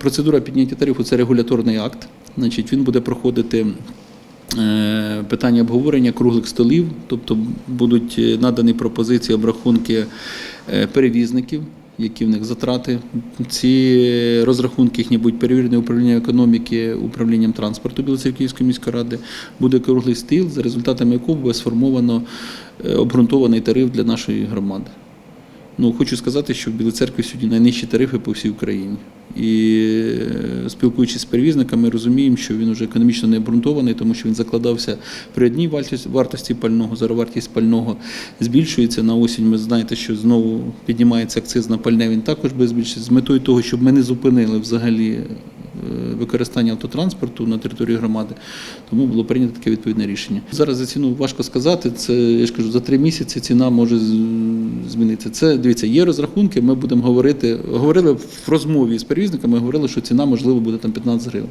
Процедура підняття тарифу це регуляторний акт. Значить, він буде проходити е, питання обговорення круглих столів, тобто будуть е, надані пропозиції, обрахунки е, перевізників, які в них затрати. Ці розрахунки їхні будуть перевірені управлінням економіки, управлінням транспорту Білоцерківської міської ради. Буде круглий стіл, за результатами якого буде сформовано обґрунтований тариф для нашої громади. Ну, хочу сказати, що в Білій церкві сьогодні найнижчі тарифи по всій Україні. І е, спілкуючись з перевізниками, розуміємо, що він вже економічно не обґрунтований, тому що він закладався при одній вартості, пального, зараз вартість пального збільшується на осінь. Ми знаєте, що знову піднімається акциз на пальне, він також буде збільшитися. З метою того, щоб ми не зупинили взагалі використання автотранспорту на території громади, тому було прийнято таке відповідне рішення. Зараз за ціну важко сказати. Це я ж кажу, за три місяці ціна може змінитися. Це дивіться, є розрахунки. Ми будемо говорити. Говорили в розмові з перевізниками, говорили, що ціна можливо буде там 15 гривень.